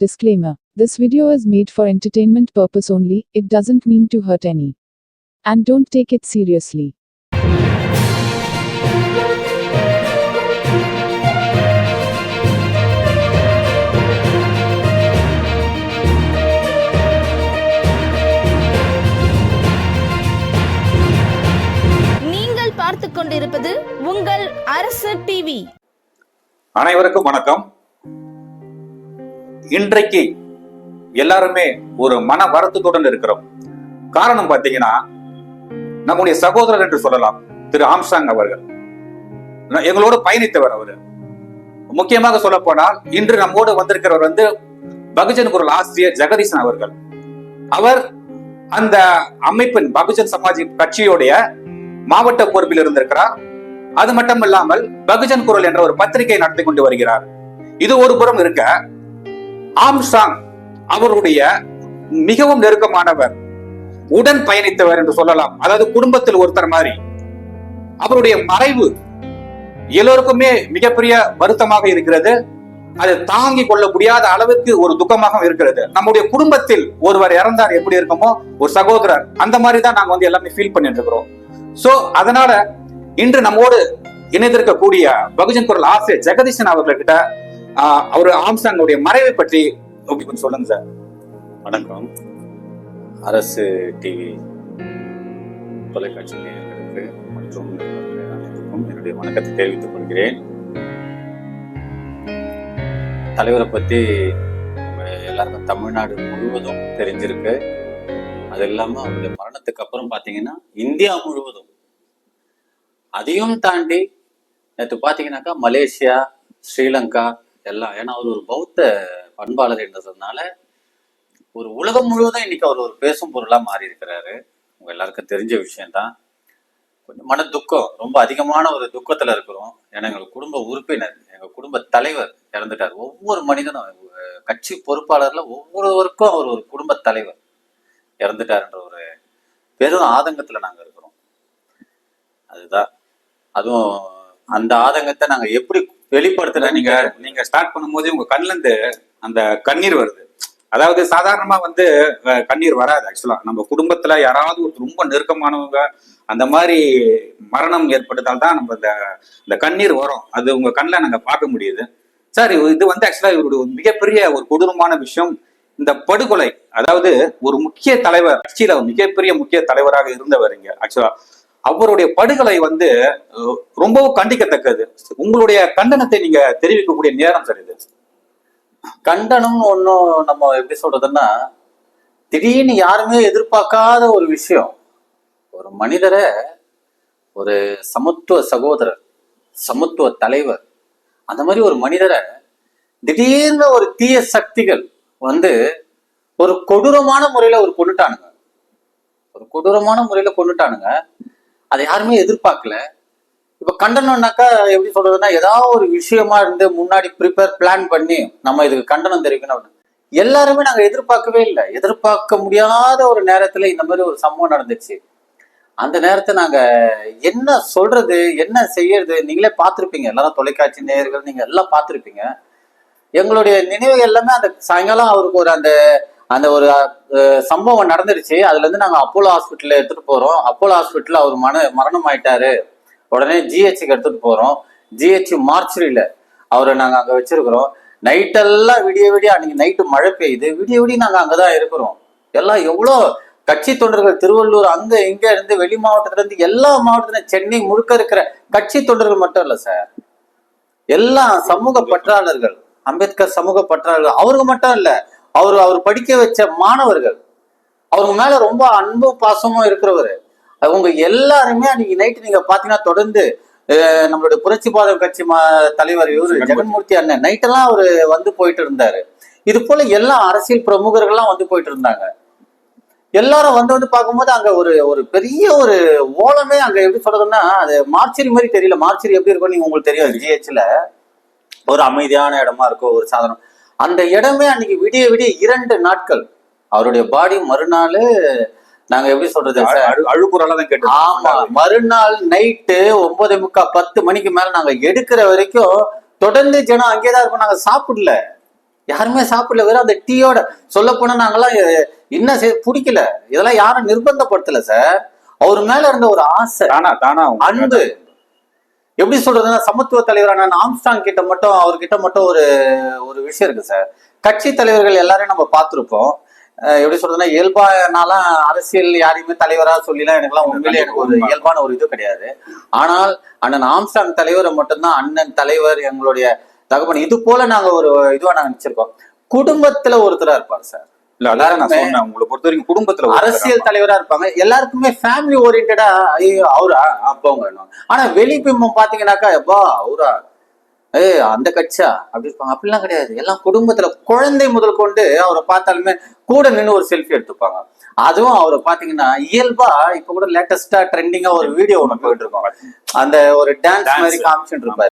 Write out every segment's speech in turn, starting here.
Disclaimer This video is made for entertainment purpose only, it doesn't mean to hurt any. And don't take it seriously. நீங்கள் பார்த்து கொண்டிருப்பது உங்கள் அரசு TV அனைவருக்கும் வணக்கம் இன்றைக்கு எல்லாருமே ஒரு மன வருத்தத்துடன் இருக்கிறோம். காரணம் பார்த்தீங்கன்னா நம்முடைய சகோதரர் என்று சொல்லலாம் திரு ஆம்சாங் அவர்கள். எங்களோடு பயணித்தவர் அவர். முக்கியமாக சொல்ல போனால் இன்று நம்மோடு வந்திருக்கிறவர் வந்து பகுஜன் குரல் ஆசிரியர் ஜெகதீசன் அவர்கள். அவர் அந்த அமைப்பின் பகுஜன் சமாஜ் கட்சியுடைய மாவட்ட பொறுப்பில் இருந்திருக்கிறார். அது மட்டும் இல்லாமல் பகுஜன் குரல் என்ற ஒரு பத்திரிகை நடத்தி கொண்டு வருகிறார். இது ஒரு புறம் இருக்க ஆம்சாங் அவருடைய மிகவும் நெருக்கமானவர் உடன் பயணித்தவர் என்று சொல்லலாம். அதாவது குடும்பத்தில் ஒருத்தர் மாதிரி. அவருடைய மறைவு எல்லோருக்குமே மிகப்பெரிய வருத்தமாக இருக்கிறது. அதை தாங்கிக் கொள்ள முடியாத அளவுக்கு ஒரு துக்கமாக இருக்கிறது. நம்முடைய குடும்பத்தில் ஒருவர் இறந்தார் எப்படி இருக்குமோ ஒரு சகோதரர் அந்த மாதிரி தான் நாங்க வந்து எல்லாமே ஃபீல் பண்ணிட்டு இருக்கிறோம் சோ அதனால இன்று நம்மோடு இணைந்திருக்கக்கூடிய பகுஜன் குரல் ஆசிரியர் ஜெகதீசன் அவர்கள்கிட்ட அவர் ஆம்சாங்கோடைய மறைவை பற்றி கொஞ்சம் சொல்லுங்க சார். வணக்கம். அரசு டிவி தொலைக்காட்சி நேயர்களுக்கு மற்றும் அனைத்துக்கும் என்னுடைய வணக்கத்தை தெரிவித்துக் கொள்கிறேன். தலைவரை பத்தி எல்லாருக்கும் தமிழ்நாடு முழுவதும் தெரிஞ்சிருக்கு. அது இல்லாம அவருடைய மரணத்துக்கு அப்புறம் பாத்தீங்கன்னா இந்தியா முழுவதும் அதையும் தாண்டி நேற்று பாத்தீங்கன்னாக்கா மலேசியா ஸ்ரீலங்கா எல்லாம் ஏன்னா அவர் ஒரு பௌத்த பண்பாளர் என்றதுனால ஒரு உலகம் முழுவதும் இன்னைக்கு அவர் ஒரு பேசும் பொருளாக மாறி இருக்கிறாரு உங்க எல்லாருக்கும் தெரிஞ்ச விஷயம்தான். கொஞ்சம் மன துக்கம் ரொம்ப அதிகமான ஒரு துக்கத்துல இருக்கிறோம். ஏன்னா எங்கள் குடும்ப உறுப்பினர் எங்க குடும்ப தலைவர் இறந்துட்டார். ஒவ்வொரு மனிதனும் கட்சி பொறுப்பாளர்ல ஒவ்வொருவருக்கும் அவர் ஒரு குடும்ப தலைவர் இறந்துட்டாருன்ற ஒரு பெரும் ஆதங்கத்துல நாங்க இருக்கிறோம். அதுதான். அதுவும் அந்த ஆதங்கத்தை நாங்க எப்படி வெளிப்படுத்தல நீங்க நீங்க ஸ்டார்ட் பண்ணும்போது உங்க கண்ணுல இருந்து அந்த கண்ணீர் வருது. அதாவது சாதாரணமா வந்து கண்ணீர் வராது ஆக்சுவலா நம்ம குடும்பத்துல யாராவது ஒரு ரொம்ப நெருக்கமானவங்க அந்த மாதிரி மரணம் ஏற்பட்டதால் தான் நம்ம இந்த இந்த கண்ணீர் வரும். அது உங்க கண்ணில் நாங்க பார்க்க முடியுது. சார் இது வந்து ஆக்சுவலா இவருடைய மிகப்பெரிய ஒரு கொடூரமான விஷயம். இந்த படுகொலை அதாவது ஒரு முக்கிய தலைவர் கட்சியில மிகப்பெரிய முக்கிய தலைவராக இருந்தவர் இங்க ஆக்சுவலா அவருடைய படுகொலை வந்து ரொம்பவும் கண்டிக்கத்தக்கது. உங்களுடைய கண்டனத்தை நீங்க தெரிவிக்கக்கூடிய நேரம் சார் இது. கண்டனம் ஒன்றும் நம்ம எப்படி சொல்றதுன்னா திடீர்னு யாருமே எதிர்பார்க்காத ஒரு விஷயம். ஒரு மனிதரை ஒரு சமத்துவ சகோதரர் சமத்துவ தலைவர் அந்த மாதிரி ஒரு மனிதரை திடீர்னு ஒரு தீய சக்திகள் வந்து ஒரு கொடூரமான முறையில ஒரு கொண்டுட்டானுங்க. ஒரு கொடூரமான முறையில கொண்டுட்டானுங்க. அதை யாருமே எதிர்பார்க்கல. இப்போ கண்டனம்னாக்கா எப்படி சொல்றதுன்னா ஏதாவது ஒரு விஷயமா இருந்து முன்னாடி ப்ரிப்பேர் பிளான் பண்ணி நம்ம இதுக்கு கண்டனம் தெரிவிக்கணும் அப்படின்னு. எல்லாருமே நாங்கள் எதிர்பார்க்கவே இல்லை. எதிர்பார்க்க முடியாத ஒரு நேரத்தில் இந்த மாதிரி ஒரு சம்பவம் நடந்துச்சு. அந்த நேரத்தை நாங்கள் என்ன சொல்றது என்ன செய்யறது நீங்களே பார்த்துருப்பீங்க. எல்லாரும் தொலைக்காட்சி நேயர்கள் நீங்கள் எல்லாம் பார்த்துருப்பீங்க. எங்களுடைய நினைவு எல்லாமே அந்த சாயங்காலம் அவருக்கு ஒரு அந்த அந்த ஒரு சம்பவம் நடந்துருச்சு. அதுல இருந்து நாங்க அப்போலோ ஹாஸ்பிட்டல்ல எடுத்துட்டு போறோம். அப்போலோ ஹாஸ்பிட்டலில் அவர் மன மரணம் ஆயிட்டாரு உடனே ஜிஹெச்சுக்கு எடுத்துட்டு போறோம். ஜிஹெச் மார்ச்சரியில அவரை நாங்க அங்க வச்சிருக்கிறோம். நைட்டெல்லாம் விடிய விடிய அன்னைக்கு நைட்டு மழை பெய்யுது. விடிய விடிய நாங்க அங்கதான் இருக்கிறோம். எல்லாம் எவ்வளோ கட்சி தொண்டர்கள் திருவள்ளூர் அங்க இங்க இருந்து வெளி மாவட்டத்துல இருந்து எல்லா மாவட்டத்துல சென்னை முழுக்க இருக்கிற கட்சி தொண்டர்கள் மட்டும் இல்ல சார். எல்லாம் சமூக பற்றாளர்கள். அம்பேத்கர் சமூக பற்றாளர்கள். அவருக்கு மட்டும் இல்ல. அவர் அவர் படிக்க வச்ச மாணவர்கள் அவங்க மேல ரொம்ப அன்பும் பாசமும் இருக்கிறவர். அவங்க எல்லாருமே அன்னைக்கு நைட்டு நீங்க பாத்தீங்கன்னா தொடர்ந்து நம்மளுடைய புரட்சி பாதம் கட்சி தலைவர் இவரு ஜெகன்மூர்த்தி. அண்ணன். நைட்டெல்லாம் அவரு வந்து போயிட்டு இருந்தாரு. இது போல எல்லா அரசியல் பிரமுகர்கள்லாம் வந்து போயிட்டு இருந்தாங்க. எல்லாரும் வந்து வந்து பார்க்கும்போது அங்க ஒரு ஒரு பெரிய ஒரு ஓலமே அங்க எப்படி சொல்றதுன்னா அது மார்ச்சரி மாதிரி தெரியல. மார்ச்சரி எப்படி இருக்கும் நீங்க உங்களுக்கு தெரியும். ஜிஹெச்ல ஒரு அமைதியான இடமா இருக்கும் ஒரு சாதனம் அந்த இடமே அன்னைக்கு விடிய விடிய இரண்டு நாட்கள். அவருடைய பாடி மறுநாள் நாங்க எப்படி சொல்றது சார்? அழு- அழுகுறலா தான் கேட்டு ஆமா மறுநாள் நைட்டு ஒன்பது முக்கா பத்து மணிக்கு மேல நாங்க எடுக்கிற வரைக்கும் தொடர்ந்து ஜனம் அங்கேதான் இருக்கும் நாங்க சாப்பிடல. யாருமே சாப்பிடல வெறும் அந்த டீயோட சொல்ல போனா நாங்கெல்லாம் என்ன பிடிக்கல. இதெல்லாம் யாரும் நிர்பந்தப்படுத்தல சார். அவர் மேல இருந்த ஒரு ஆசை. அன்பு. எப்படி சொல்றதுன்னா சமத்துவ தலைவரான ஆம்ஸ்டாங் கிட்ட மட்டும் அவர்கிட்ட மட்டும் ஒரு ஒரு விஷயம் இருக்கு சார். கட்சி தலைவர்கள் எல்லாரையும் நம்ம பார்த்திருப்போம். எப்படி சொல்றதுன்னா இயல்பா நான்லாம் அரசியல் யாரையுமே தலைவரா சொல்லிலாம் எனக்குலாம் உண்மையிலே எனக்கு ஒரு இயல்பான ஒரு இது கிடையாது. ஆனால் அண்ணன் ஆம்ஸ்டாங் தலைவரை மட்டும்தான் அண்ணன் தலைவர் எங்களுடைய தகவல் இது போல நாங்க ஒரு இதுவா நாங்க நினைச்சிருக்கோம். குடும்பத்துல ஒருத்தரா இருப்பார் சார். இல்ல அதான் நான் சொன்னேன். உங்களை பொறுத்த வரைக்கும் குடும்பத்துல அரசியல் தலைவரா இருப்பாங்க. எல்லாருக்குமே ஃபேமிலி ஓரியன்டா ஐயோ அவரா? அப்பவங்க ஆனா வெளிப்பிம்பம் பாத்தீங்கன்னாக்கா எப்பா அவரா? ஏய் அந்த கட்சியா? அப்படி இருப்பாங்க. அப்படிலாம் கிடையாது. எல்லாம் குடும்பத்துல குழந்தை முதல் கொண்டு அவரை பார்த்தாலுமே கூட நின்று ஒரு செல்ஃபி எடுத்துப்பாங்க. அதுவும் அவரை பாத்தீங்கன்னா இயல்பா இப்ப கூட லேட்டஸ்டா ட்ரெண்டிங்கா ஒரு வீடியோ ஒண்ணு போயிட்டு இருக்கோம். அந்த ஒரு டான்ஸ். மாதிரி காமிச்சுட்டு இருப்பாரு.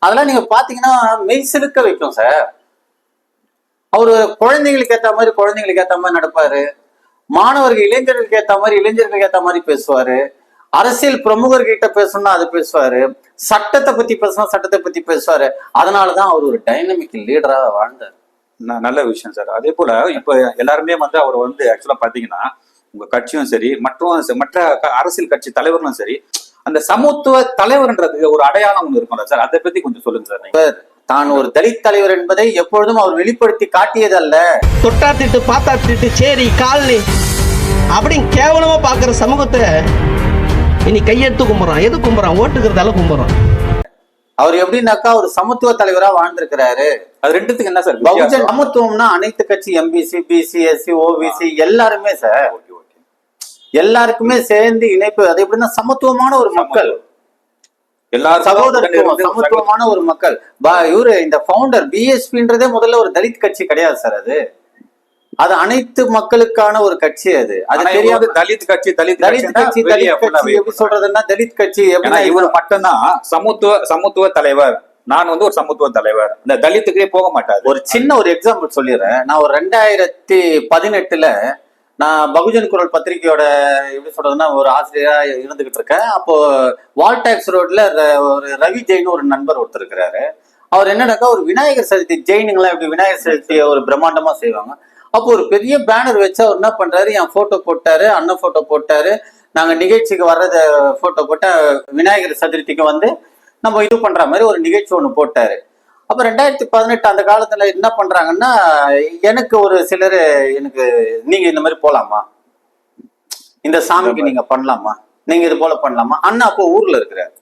அதெல்லாம் நீங்க பாத்தீங்கன்னா மெய் சிலுக்க வைக்கும் சார் அவரு குழந்தைங்களுக்கு ஏத்த மாதிரி குழந்தைங்களுக்கு ஏத்த மாதிரி நடப்பாரு. மாணவர்கள் இளைஞர்களுக்கு ஏத்த மாதிரி இளைஞர்களுக்கு ஏத்த மாதிரி பேசுவாரு. அரசியல் பிரமுகர்கிட்ட பேசணும்னா அது பேசுவாரு. சட்டத்தை பத்தி பேசினா சட்டத்தை பத்தி பேசுவாரு. அதனாலதான் அவர் ஒரு டைனமிக் லீடரா வாழ்ந்தார். ந- நல்ல விஷயம் சார் அதே போல இப்ப எல்லாருமே வந்து அவர் வந்து ஆக்சுவலா பாத்தீங்கன்னா உங்க கட்சியும் சரி மற்றும் மற்ற க- அரசியல் கட்சி தலைவர்களும் சரி அந்த சமத்துவ தலைவர்ன்றது ஒரு அடையாளம் ஒண்ணு இருக்கும்ல சார்? அதை பத்தி கொஞ்சம் சொல்லுங்க சார். தான் ஒரு தலித் தலைவர் என்பதை எப்பொழுதும் அவர் வெளிப்படுத்தி காட்டியதல்ல. தொட்டா திட்டு பார்த்தா திட்டு சேரி காலனி. அப்படின்னு கேவலமா பாக்குற சமூகத்தை இனி கையெடுத்து கும்பிட்றான் எது கும்பிட்றான் ஓட்டுக்கிறதால கும்பிட்றான் அவர் எப்படின்னாக்கா ஒரு சமத்துவ தலைவரா வாழ்ந்திருக்கிறாரு. அது ரெண்டுத்துக்கு என்ன சார் பகுஜன்? சமத்துவம்னா அனைத்து கட்சி எம்பிசி பிசி எஸ்சி ஓபிசி எல்லாருமே சார். எல்லாருக்குமே சேர்ந்து இணைப்பு. அது எப்படின்னா சமத்துவமான ஒரு மக்கள். எல்லாரும் சகோதரத்துவம் சமத்துவமான ஒரு மக்கள். பா- இவரு இந்த ஃபவுண்டர் பிஎஸ்பின்றதே முதல்ல ஒரு தலித் கட்சி கிடையாது சார் அது. அது அனைத்து மக்களுக்கான ஒரு கட்சி அது. அது தெரியாத தலித் கட்சி தலித் தலித் கட்சி தலித் எப்படி சொல்றதுன்னா தலித் கட்சி எப்படின்னா இவர் மட்டும்தான். சமத்துவ சமத்துவ தலைவர். நான் வந்து ஒரு சமத்துவ தலைவர். இந்த தலித்துக்கே போக மாட்டாரு. ஒரு சின்ன ஒரு எக்ஸாம்பிள் சொல்லிடுறேன். நான் ஒரு ரெண்டாயிரத்தி பதினெட்டுல நான் பகுஜன் குரல் பத்திரிகையோட எப்படி சொல்றதுன்னா ஒரு ஆசிரியரா இருந்துகிட்டு இருக்கேன். அப்போ வால்டாக்ஸ் ரோட்ல ர- ஒரு ரவி ஜெயின் ஒரு நண்பர் ஒருத்தர் இருக்கிறாரு. அவர் என்னன்னாக்கா ஒரு விநாயகர் சதுர்த்தி ஜெயினுங்களாம் இப்படி விநாயகர் சதுர்த்தியை ஒரு பிரம்மாண்டமா செய்வாங்க. அப்போ ஒரு பெரிய பேனர் வச்சு அவர் என்ன பண்றாரு என் போட்டோ போட்டாரு அண்ணன் போட்டோ போட்டாரு. நாங்க நிகழ்ச்சிக்கு வர்றத போட்டோ போட்ட விநாயகர் சதுர்த்திக்கு வந்து நம்ம இது பண்ற மாதிரி ஒரு நிகழ்ச்சி ஒன்று போட்டாரு. அப்போ ரெண்டாயிரத்தி பதினெட்டு அந்த காலத்தில் என்ன பண்ணுறாங்கன்னா எனக்கு ஒரு சிலர் எனக்கு நீங்கள் இந்த மாதிரி போகலாமா இந்த சாமிக்கு நீங்கள் பண்ணலாமா? நீங்கள் இது போல் பண்ணலாமா? அண்ணா அப்போ ஊரில் இருக்கிறாரு.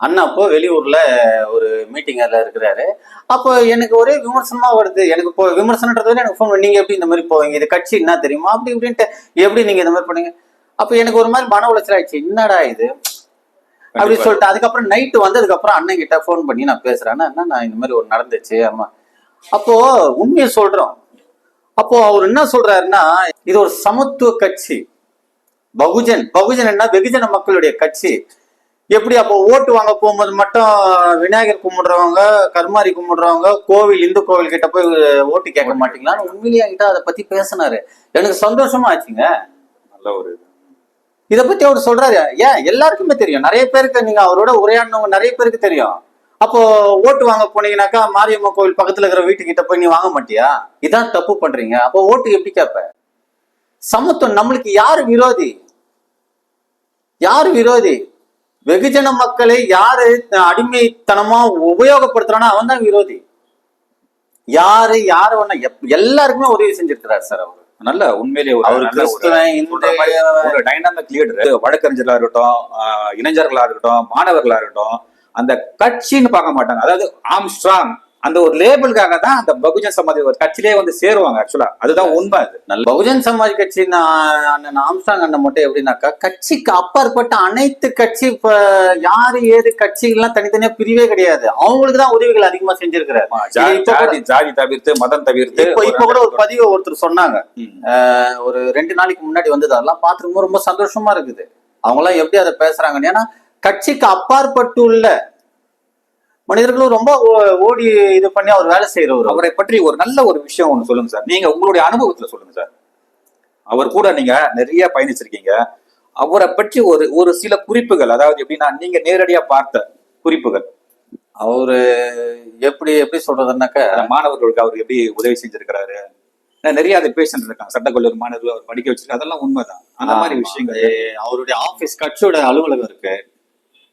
அண்ணா அப்போ வெளியூரில் ஒரு மீட்டிங்ல இருக்கிறாரு. அப்போ எனக்கு ஒரே விமர்சனமாக வருது. எனக்கு இப்போ விமர்சனன்றது எனக்கு ஃபோன் நீங்கள் எப்படி இந்த மாதிரி போவீங்க? இது கட்சி என்ன தெரியுமா? அப்படி இப்படின்ட்டு எப்படி நீங்கள் இந்த மாதிரி பண்ணுங்க? அப்போ எனக்கு ஒரு மாதிரி மன உளைச்சல் ஆயிடுச்சு. என்னடா இது? அப்படி சொல்லிட்டு அதுக்கப்புறம் நைட்டு வந்ததுக்கு அப்புறம் அண்ணன் கிட்ட ஃபோன் பண்ணி நான் பேசுறேன். அண்ணா நான் இந்த மாதிரி ஒரு நடந்துச்சு ஆமா. அப்போ உண்மையை சொல்றோம். அப்போ அவர் என்ன சொல்றாருன்னா இது ஒரு சமத்துவ கட்சி. பகுஜன் பகுஜன் என்ன வெகுஜன மக்களுடைய கட்சி. எப்படி அப்போ ஓட்டு வாங்க போகும்போது மட்டும் விநாயகர் கும்பிடுறவங்க கருமாரி கும்பிடுறவங்க கோவில் இந்து கோவில் கிட்ட போய் ஓட்டு கேட்க மாட்டீங்களான்னு உண்மையிலேயே என்கிட்ட அதை பத்தி பேசினாரு. எனக்கு சந்தோஷமா ஆச்சுங்க. நல்ல ஒரு இதை இத பத்தி அவர் சொல்றாரு. ஏன்? எல்லாருக்குமே தெரியும். நிறைய பேருக்கு நீங்க அவரோட உரையாடினவங்க நிறைய பேருக்கு தெரியும். அப்போ ஓட்டு வாங்க போனீங்கன்னாக்கா மாரியம்மா கோவில் பக்கத்துல இருக்கிற வீட்டுக்கிட்ட போய் நீ வாங்க மாட்டியா? இதான் தப்பு பண்றீங்க. அப்போ ஓட்டு எப்படி கேட்ப? சமத்துவம் நம்மளுக்கு யார் விரோதி? யாரு விரோதி? வெகுஜன மக்களை யாரு அடிமைத்தனமா உபயோகப்படுத்துறானோ அவன் தான் விரோதி. யாரு யாரு வேணா எல்லாருக்குமே உதவி செஞ்சிருக்கிறார் சார் அவர். நல்ல உண்மையிலேயே ஒரு டைனாமிக் லீடர் வழக்கறிஞர்களா இருக்கட்டும் இளைஞர்களா இருக்கட்டும் மாணவர்களா இருக்கட்டும் அந்த கட்சின்னு பார்க்க மாட்டாங்க. அதாவது ஆம்ஸ்ட்ராங் அந்த ஒரு லேபிளுக்காக தான் அந்த பகுஜன் சமாதி ஒரு கட்சியிலே வந்து சேருவாங்க ஆக்சுவலா அதுதான் உண்மை அது. நல்ல பகுஜன் சமாஜ் கட்சி நான் அண்ணன் ஆம்ஸ்டாங் அண்ணன் மட்டும் எப்படின்னாக்கா கட்சிக்கு அப்பாற்பட்ட அனைத்து கட்சி இப்ப யாரு ஏது கட்சிகள்லாம் தனித்தனியா பிரிவே கிடையாது. அவங்களுக்கு தான் உதவிகள் அதிகமா செஞ்சிருக்கிறாரு. ஜாதி தவிர்த்து மதம் தவிர்த்து இப்ப இப்ப கூட ஒரு பதிவு ஒருத்தர் சொன்னாங்க. ஒரு ரெண்டு நாளைக்கு முன்னாடி வந்தது அதெல்லாம் பார்த்துருக்கும் ரொம்ப சந்தோஷமா இருக்குது. அவங்க எல்லாம் எப்படி அதை பேசுறாங்கன்னு ஏன்னா கட்சிக்கு அப்பாற்பட்டு உள்ள மனிதர்களும் ரொம்ப ஓடி இது பண்ணி அவர் வேலை செய்யறவர் அவரை பற்றி ஒரு நல்ல ஒரு விஷயம் ஒண்ணு சொல்லுங்க சார். நீங்க உங்களுடைய அனுபவத்துல சொல்லுங்க சார். அவர் கூட நீங்க நிறைய பயணிச்சிருக்கீங்க. அவரை பற்றி ஒரு ஒரு சில குறிப்புகள் அதாவது எப்படின்னா நீங்க நேரடியா பார்த்த குறிப்புகள். அவரு எப்படி எப்படி சொல்றதுன்னாக்க மாணவர்களுக்கு அவர் எப்படி உதவி செஞ்சிருக்கிறாரு. நிறைய அது பேஷண்ட் இருக்காங்க சட்டக்கல்லூரி மாணவர்கள் அவர் படிக்க வச்சிருக்காரு அதெல்லாம் உண்மைதான். அந்த மாதிரி. விஷயங்கள். அவருடைய ஆபீஸ் கட்சியோட அலுவலகம் இருக்கு.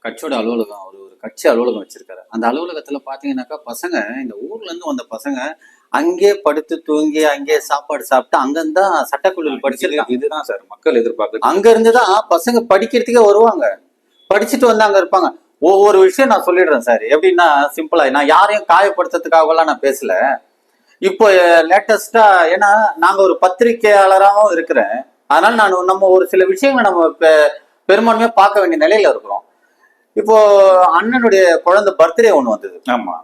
கட்சியோட அலுவலகம் அவர் கட்சி அலுவலகம் வச்சிருக்காரு. அந்த அலுவலகத்துல பாத்தீங்கன்னாக்கா பசங்க இந்த ஊர்ல இருந்து வந்த பசங்க அங்கே படுத்து தூங்கி அங்கே சாப்பாடு சாப்பிட்டு அங்கதான் சட்டக்கல்லூரி படிச்சிருக்காங்க. இதுதான் சார் மக்கள் எதிர்பார்க்க அங்க இருந்துதான் பசங்க படிக்கிறதுக்கே வருவாங்க. படிச்சுட்டு வந்து அங்க இருப்பாங்க. ஒவ்வொரு விஷயம் நான் சொல்லிடுறேன் சார். எப்படின்னா சிம்பிளா நான் யாரையும் காயப்படுத்துறதுக்காகலாம் நான் பேசல. இப்போ லேட்டஸ்டா ஏன்னா நாங்க ஒரு பத்திரிகையாளராகவும் இருக்கிறேன். அதனால நான் நம்ம ஒரு சில விஷயங்களை நம்ம பெ- பெரும்பான்மையா பார்க்க வேண்டிய நிலையில இருக்கிறோம். இப்போ அண்ணனுடைய குழந்தை பர்த்டே ஒண்ணு வந்தது. ஆமா.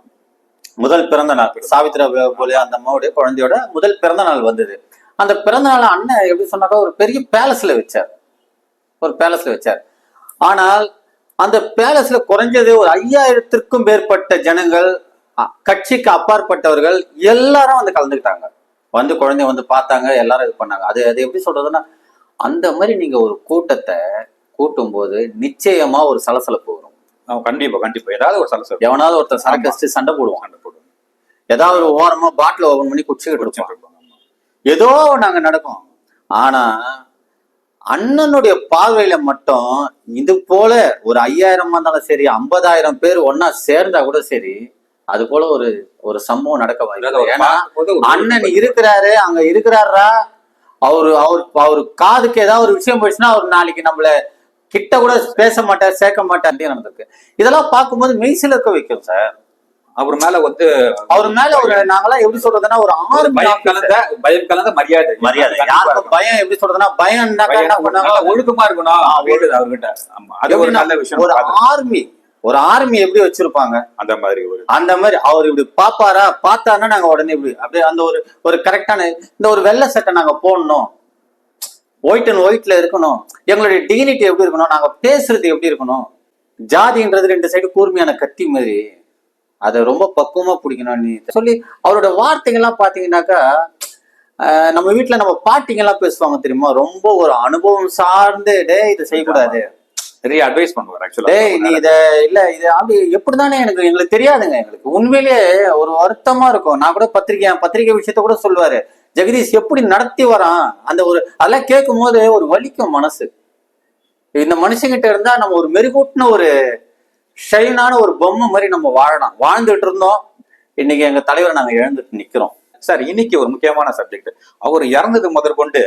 முதல் பிறந்த நாள். சாவித்ரா போலே அந்த அம்மாவுடைய குழந்தையோட முதல் பிறந்த நாள் வந்தது. அந்த பிறந்த நாள் அண்ணன் எப்படி சொன்னாக்கா ஒரு பெரிய பேலஸ்ல வச்சார். ஒரு பேலஸ்ல வச்சார். ஆனால் அந்த பேலஸ்ல குறைஞ்சது ஒரு ஐயாயிரத்திற்கும் மேற்பட்ட ஜனங்கள் கட்சிக்கு அப்பாற்பட்டவர்கள் எல்லாரும் வந்து கலந்துக்கிட்டாங்க. வந்து குழந்தைய வந்து பார்த்தாங்க எல்லாரும் இது பண்ணாங்க. அது அது எப்படி சொல்றதுன்னா அந்த மாதிரி நீங்க ஒரு கூட்டத்தை கூட்டும் போது நிச்சயமா ஒரு சலசலப்பு வரும். கண்டிப்பா கண்டிப்பா. ஏதாவது ஒரு சலசலம் எவனாவது ஒருத்தர் சரக்கு வச்சுட்டு சண்டை போடுவான். சண்டை போடுவோம் ஏதாவது ஒரு ஓரமா பாட்டில் ஓபன் பண்ணி குடிச்சுக்கிட்டு இருப்போம். ஏதோ நாங்க நடக்கும். ஆனா அண்ணனுடைய பார்வையில மட்டும் இது போல ஒரு ஐயாயிரம் இருந்தாலும் சரி ஐம்பதாயிரம் பேர் ஒன்னா சேர்ந்தா கூட சரி அது போல ஒரு ஒரு சம்பவம் நடக்க வாய்ப்பு ஏன்னா அண்ணன் இருக்கிறாரு அங்க இருக்கிறாரா? அவரு அவர் அவர் காதுக்கு ஏதாவது ஒரு விஷயம் போயிடுச்சுன்னா அவர் நாளைக்கு நம்மள கிட்ட கூட பேச மாட்டார் சேர்க்க மாட்டார் நடந்திருக்கு. இதெல்லாம் பார்க்கும்போது மெய்சிலக்க வைக்கும் சார். அவர் மேல வந்து அவர் மேல ஒரு நாங்கெல்லாம் எப்படி சொல்றதுன்னா ஒரு ஆறு பயம் கலந்த பயம் கலந்த மரியாதை. மரியாதை. இருக்கும். பயம் எப்படி சொல்றதுன்னா பயம் ஒழுக்கமா இருக்கணும். அவர்கிட்ட. ஆமா அது ஒரு நல்ல விஷயம். ஒரு. ஆர்மி ஒரு ஆர்மி எப்படி வச்சிருப்பாங்க? அந்த மாதிரி ஒரு அந்த மாதிரி அவர் இப்படி பாப்பாரா? பார்த்தாருன்னா நாங்க உடனே இப்படி அப்படியே அந்த ஒரு ஒரு கரெக்டான இந்த ஒரு வெள்ளை சட்டை நாங்க போடணும். ஒயிட் அண்ட் ஒயிட்ல இருக்கணும். எங்களுடைய டிகினிட்டி எப்படி இருக்கணும்? நாங்க பேசுறது எப்படி இருக்கணும்? ஜாதின்றது ரெண்டு சைடு கூர்மையான கத்தி மாதிரி. அதை ரொம்ப பக்குவமா பிடிக்கணும். நீ சொல்லி அவரோட வார்த்தைகள்லாம் பாத்தீங்கன்னாக்கா நம்ம வீட்டுல நம்ம பாட்டிங்கெல்லாம் பேசுவாங்க தெரியுமா? ரொம்ப ஒரு அனுபவம் சார்ந்து டேய் இதை செய்யக்கூடாது. நிறைய அட்வைஸ் பண்ணுவார் டேய் நீ ஆக்சுவலா இத இல்ல இது அப்படி எப்படிதானே எனக்கு எங்களுக்கு தெரியாதுங்க. எங்களுக்கு உண்மையிலேயே ஒரு வருத்தமா இருக்கும். நான் கூட பத்திரிக்கை பத்திரிக்கை விஷயத்த கூட சொல்லுவாரு. ஜெகதீஷ் எப்படி நடத்தி வரான்? அந்த ஒரு அதெல்லாம் கேட்கும் போது ஒரு வலிக்கும் மனசு. இந்த மனுஷங்கிட்ட இருந்தா நம்ம ஒரு மெருகூட்டின ஒரு ஷைனான ஒரு பொம்மை மாதிரி நம்ம வாழலாம். வாழ்ந்துட்டு இருந்தோம். இன்னைக்கு எங்க தலைவரை நாங்க இழந்துட்டு நிக்கிறோம். சார் இன்னைக்கு ஒரு முக்கியமான சப்ஜெக்ட் அவர் இறந்தது முதற்கொண்டு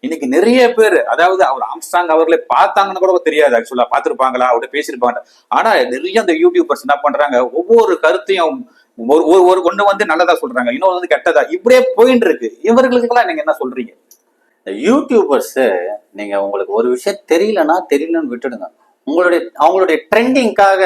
இன்னைக்கு நிறைய பேர் அதாவது அவர் ஆம்ஸ்டாங் அவர்களே பார்த்தாங்கன்னு கூட தெரியாது. ஆக்சுவலா பார்த்திருப்பாங்களா? அவர்கிட்ட பேசியிருப்பாங்க. ஆனா நிறைய அந்த யூடியூபர்ஸ் என்ன பண்றாங்க? ஒவ்வொரு கருத்தையும் ஒரு ஒரு ஒரு ஒண்ணு வந்து நல்லதா சொல்றாங்க இன்னொரு வந்து கெட்டதா? இப்படியே போயிட்டு இருக்கு இவர்களுக்கெல்லாம் நீங்க என்ன சொல்றீங்க? யூடியூபர்ஸ் நீங்க உங்களுக்கு ஒரு விஷயம் தெரியலன்னா தெரியலன்னு விட்டுடுங்க. உங்களுடைய அவங்களுடைய ட்ரெண்டிங்காக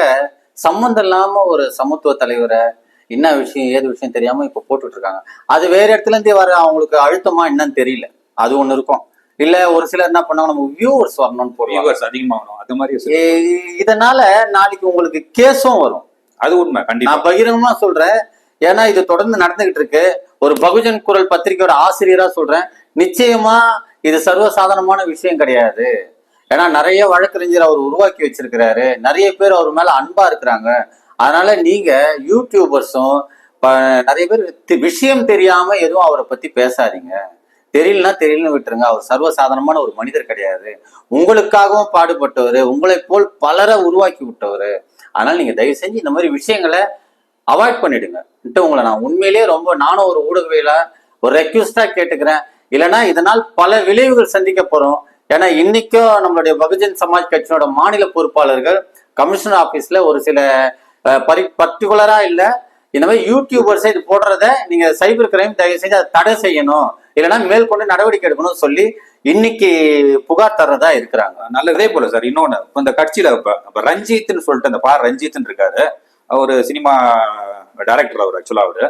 சம்மந்தம் இல்லாம ஒரு சமத்துவ தலைவரை என்ன விஷயம் ஏது விஷயம் தெரியாம இப்ப போட்டுட்டு இருக்காங்க அது வேற இடத்துல இருந்தே வர அவங்களுக்கு அழுத்தமா என்னன்னு தெரியல. அது ஒண்ணு இருக்கும். இல்ல ஒரு சிலர் என்ன பண்ணாங்க நம்ம வியூவர்ஸ் வரணும்னு போடுவாங்க. வியூவர்ஸ் அதிகமாகணும் அது மாதிரி இதனால நாளைக்கு உங்களுக்கு கேஸும் வரும். அது உண்மை கண்டிப்பா. நான் பகிரங்கமா சொல்றேன். ஏன்னா இது தொடர்ந்து நடந்துகிட்டு இருக்கு. ஒரு பகுஜன் குரல் பத்திரிகையோட ஆசிரியரா சொல்றேன். நிச்சயமா இது சர்வசாதாரணமான விஷயம் கிடையாது. ஏன்னா நிறைய வழக்கறிஞர் அவர் உருவாக்கி வச்சிருக்கிறாரு. நிறைய பேர் அவர் மேல அன்பா இருக்கிறாங்க. அதனால நீங்க யூடியூபர்ஸும் நிறைய பேர் விஷயம் தெரியாம எதுவும் அவரை பத்தி பேசாதீங்க. தெரியலனா தெரியலன்னு விட்டுருங்க. அவர் சர்வசாதாரணமான ஒரு மனிதர் கிடையாது. உங்களுக்காகவும் பாடுபட்டவர் உங்களை போல் பலரை உருவாக்கி விட்டவர் அதனால நீங்க தயவு செஞ்சு இந்த மாதிரி விஷயங்களை அவாய்ட் பண்ணிடுங்க. உங்களை நான் உண்மையிலேயே ரொம்ப நானும் ஒரு ஊடகவியல ஒரு ரெக்வஸ்டா கேட்டுக்கிறேன். இல்லைன்னா இதனால் பல விளைவுகள் சந்திக்க போறோம். ஏன்னா இன்னைக்கும் நம்மளுடைய பகுஜன் சமாஜ் கட்சியோட மாநில பொறுப்பாளர்கள் கமிஷனர் ஆபீஸ்ல ஒரு சில பரி பர்டிகுலரா இல்லை இந்த மாதிரி யூடியூபர்ஸை இது போடுறத நீங்க சைபர் கிரைம் தயவு செஞ்சு அதை தடை செய்யணும். இல்லைன்னா மேற்கொண்டு நடவடிக்கை எடுக்கணும்னு சொல்லி இன்னைக்கு புகார் தர்றதா இருக்கிறாங்க. நல்லதே போல சார். இன்னொன்னு இப்போ இந்த கட்சியில இப்ப ரஞ்சித்னு சொல்லிட்டு அந்த பா ரஞ்சித்னு இருக்காரு. அவரு சினிமா டைரக்டர் அவர் ஆக்சுவலா அவரு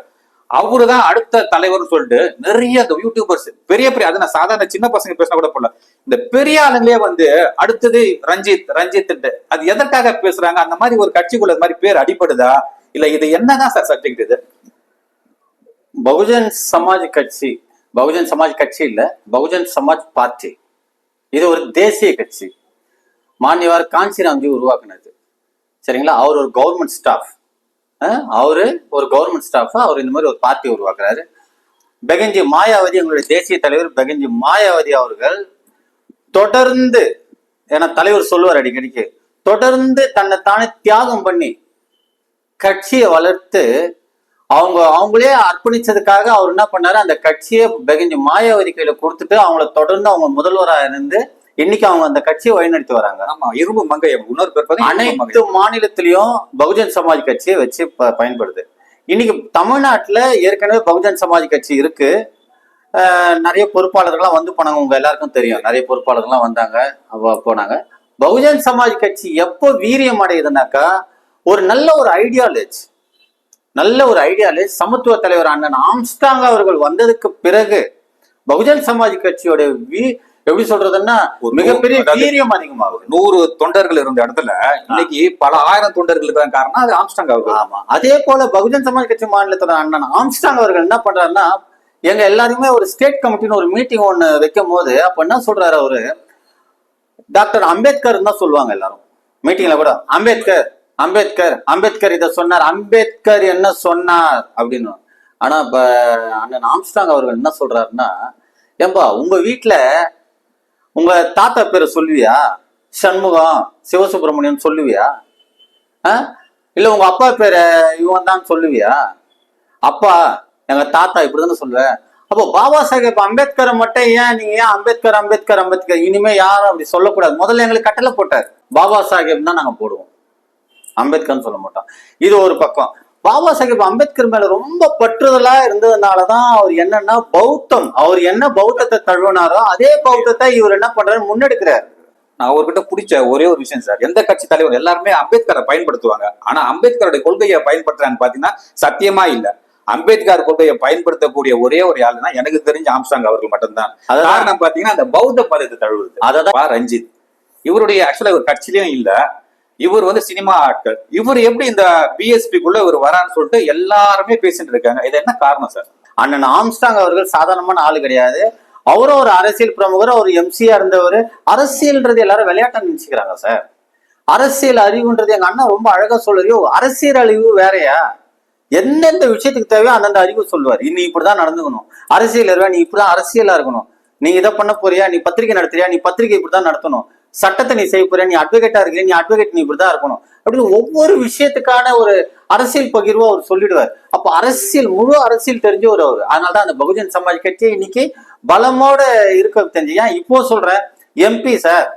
அவரு. தான் அடுத்த தலைவர்னு சொல்லிட்டு நிறைய இந்த யூடியூபர்ஸ் பெரிய பெரிய அது நான் சாதாரண சின்ன பசங்க பேசினா கூட போல இந்த பெரிய ஆளுங்களே வந்து அடுத்தது ரஞ்சித் ரஞ்சித் அது எதற்காக பேசுறாங்க? அந்த மாதிரி ஒரு கட்சிக்குள்ள இந்த மாதிரி பேர் அடிப்படுதா இல்ல இது என்னதான் சார் சப்ஜெக்ட் இது? பகுஜன் சமாஜ் கட்சி பகுஜன் சமாஜ் கட்சி இல்ல பகுஜன் சமாஜ் பார்ட்டி. இது ஒரு தேசிய கட்சி. மாநியவார் காஞ்சிராம்ஜி உருவாக்குனது. சரிங்களா? அவர் ஒரு கவர்மெண்ட் ஸ்டாஃப் அவரு ஒரு கவர்மெண்ட் ஸ்டாஃப் அவர் இந்த மாதிரி ஒரு பார்ட்டி உருவாக்குறாரு. பெகஞ்சி மாயாவதி எங்களுடைய தேசிய தலைவர் பெகஞ்சி மாயாவதி அவர்கள் தொடர்ந்து ஏன்னா தலைவர் சொல்லுவார் அடிக்கடிக்கு தொடர்ந்து தன்னை தானே தியாகம் பண்ணி கட்சியை வளர்த்து அவங்க அவங்களே அர்ப்பணிச்சதுக்காக அவர் என்ன பண்ணாரு? அந்த கட்சியை பெகஞ்சு மாயாவதி கையில கொடுத்துட்டு அவங்கள தொடர்ந்து அவங்க முதல்வராக இருந்து இன்னைக்கு அவங்க அந்த கட்சியை வழிநடத்தி வராங்க. ஆமா இரும்பு மங்கை. இன்னொரு பேர். அனைத்து மாநிலத்திலயும் பகுஜன் சமாஜ் கட்சியை வச்சு ப- பயன்படுது. இன்னைக்கு தமிழ்நாட்டுல ஏற்கனவே பகுஜன் சமாஜ் கட்சி இருக்கு. நிறைய பொறுப்பாளர்கள்லாம் வந்து போனாங்க. உங்க எல்லாருக்கும் தெரியும். நிறைய பொறுப்பாளர்கள்லாம் வந்தாங்க போனாங்க. பகுஜன் சமாஜ் கட்சி எப்போ வீரியம் அடையுதுனாக்கா ஒரு நல்ல ஒரு ஐடியாலஜி நல்ல ஒரு ஐடியாலஜி சமத்துவ தலைவர் அண்ணன் ஆம்ஸ்டாங் அவர்கள் வந்ததுக்கு பிறகு பகுஜன் சமாஜ் கட்சியோட வீ எப்படி சொல்றதுன்னா ஒரு மிகப்பெரிய வீரியம் அதிகமாகுது. நூறு தொண்டர்கள் இருந்த இடத்துல இன்னைக்கு பல ஆயிரம் தொண்டர்கள் இருக்கிற காரணம் அது ஆம்ஸ்டாங் அவர்கள். ஆமா. அதே போல பகுஜன் சமாஜ் கட்சி மாநிலத்தோட அண்ணன் ஆம்ஸ்டாங் அவர்கள் என்ன பண்றாருன்னா எங்க எல்லாருமே ஒரு ஸ்டேட் கமிட்டின்னு ஒரு மீட்டிங் ஒண்ணு வைக்கும் போது அப்ப என்ன சொல்றாரு அவரு? டாக்டர் அம்பேத்கர் தான் சொல்லுவாங்க எல்லாரும். மீட்டிங்ல கூட. அம்பேத்கர். அம்பேத்கர் அம்பேத்கர் இதை சொன்னார். அம்பேத்கர் என்ன சொன்னார்? அப்படின்னு. ஆனா இப்ப அண்ணன் ஆம்ஸ்டாங் அவர்கள் என்ன சொல்றாருன்னா ஏம்பா உங்க வீட்டுல உங்க தாத்தா பேரை சொல்லுவியா? சண்முகம் சிவசுப்பிரமணியம் சொல்லுவியா? ஆ? இல்ல உங்க அப்பா பேரை இவன் தான் சொல்லுவியா? அப்பா எங்க தாத்தா இப்படிதானே சொல்லுவேன் அப்போ பாபா சாஹேப் அம்பேத்கரை மட்டும் ஏன் நீங்க ஏன் அம்பேத்கர் அம்பேத்கர் அம்பேத்கர்? இனிமே யாரும் அப்படி சொல்லக்கூடாது. முதல்ல எங்களுக்கு கட்டளை போட்டார். பாபா சாஹேப் தான் நாங்க போடுவோம். அம்பேத்கர்னு சொல்ல மாட்டோம் இது ஒரு பக்கம். பாபா சாஹேப் அம்பேத்கர் மேல ரொம்ப பற்றுதலா இருந்ததுனாலதான் அவர் என்னன்னா பௌத்தம். அவர் என்ன பௌத்தத்தை தழுவினாரோ அதே பௌத்தத்தை இவர் என்ன பண்றாரு? முன்னெடுக்கிறார். நான் அவர்கிட்ட பிடிச்ச ஒரே ஒரு விஷயம் சார். எந்த கட்சி தலைவர் எல்லாருமே அம்பேத்கரை பயன்படுத்துவாங்க. ஆனா அம்பேத்கருடைய கொள்கையை பயன்படுத்துறான்னு பாத்தீங்கன்னா சத்தியமா இல்ல. அம்பேத்கர் கொள்கையை பயன்படுத்தக்கூடிய ஒரே ஒரு ஆளுனா எனக்கு தெரிஞ்ச ஆம்சாங் அவர்கள் மட்டும்தான். அதான். காரணம் பாத்தீங்கன்னா அந்த பௌத்த மதத்தை தழுவுது அததான் பா ரஞ்சித். இவருடைய ஆக்சுவலா ஒரு கட்சியிலயும் இல்ல. இவர் வந்து சினிமா ஆட்கள். இவர் எப்படி இந்த பிஎஸ்பிக்குள்ள இவர் வரான்னு சொல்லிட்டு எல்லாருமே பேசிட்டு இருக்காங்க. இது என்ன காரணம் சார்? அண்ணன் ஆம்ஸ்டாங் அவர்கள் சாதாரணமான ஆள் கிடையாது. அவரும் ஒரு அரசியல் பிரமுகர் அவர் எம்சியா இருந்தவர். அரசியல்ன்றது எல்லாரும் விளையாட்டை நினைச்சுக்கிறாங்க சார். அரசியல் அறிவுன்றது எங்க அண்ணன் ரொம்ப அழகா சொல்லுறியோ அரசியல் அறிவு வேறையா? எந்தெந்த விஷயத்துக்கு தேவையோ அந்தந்த அறிவு சொல்லுவார். நீ இப்படிதான் நடந்துக்கணும். அரசியல் அறிவா நீ இப்படிதான் அரசியலா இருக்கணும். நீ இதை பண்ண போறியா? நீ பத்திரிகை நடத்துறியா? நீ பத்திரிகை இப்படிதான் நடத்தணும். சட்டத்தை நீ செய்ய போறியா? நீ அட்வொகேட்டா இருக்கிறியா நீ அட்வொகேட் நீ இப்படிதான் இருக்கணும். அப்படின்னு ஒவ்வொரு விஷயத்துக்கான ஒரு அரசியல் பகிர்வு அவர் சொல்லிடுவார். அப்ப அரசியல் முழு அரசியல் தெரிஞ்சவர் அவர். அதனாலதான் அந்த பகுஜன் சமாஜ் கட்சி இன்னைக்கு பலமோட இருக்க தெரிஞ்சு. ஏன் இப்போ சொல்றேன் எம்பி சார்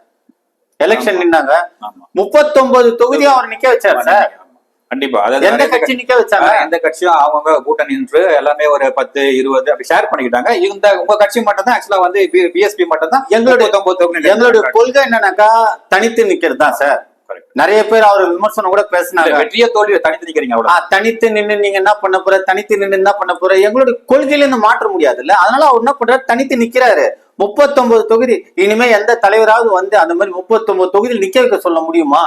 எலெக்ஷன் நின்னாங்க. முப்பத்தொன்பது தொகுதி அவர் நிக்க வச்சார் சார் கண்டிப்பா. அதாவது எந்த கட்சி நிக்க வச்சாங்க? எந்த கட்சியும் அவங்க கூட்டணி நின்று எல்லாமே ஒரு பத்து இருபது அப்படி ஷேர் பண்ணிக்கிட்டாங்க. இந்த உங்க கட்சி மட்டும் தான் ஆக்சுவலா வந்து பிஎஸ்பி மட்டும் தான் எங்களுடைய எங்களுடைய கொள்கை என்னன்னாக்கா தனித்து நிக்கிறது தான் சார். நிறைய பேர் அவர் விமர்சனம் கூட பேசினாங்க. வெற்றிய தோல்வியை தனித்து நிக்கிறீங்க அவ்வளவு தனித்து நின்னு நீங்க என்ன பண்ண போற தனித்து நின்னு என்ன பண்ண போற எங்களுடைய கொள்கையில இருந்து மாற்ற முடியாதுல்ல. அதனால அவர் என்ன பண்றாரு? தனித்து நிக்கிறாரு. முப்பத்தொன்பது தொகுதி. இனிமே எந்த தலைவராவது வந்து அந்த மாதிரி முப்பத்தொன்பது தொகுதியில் நிக்க வைக்க சொல்ல முடியுமா?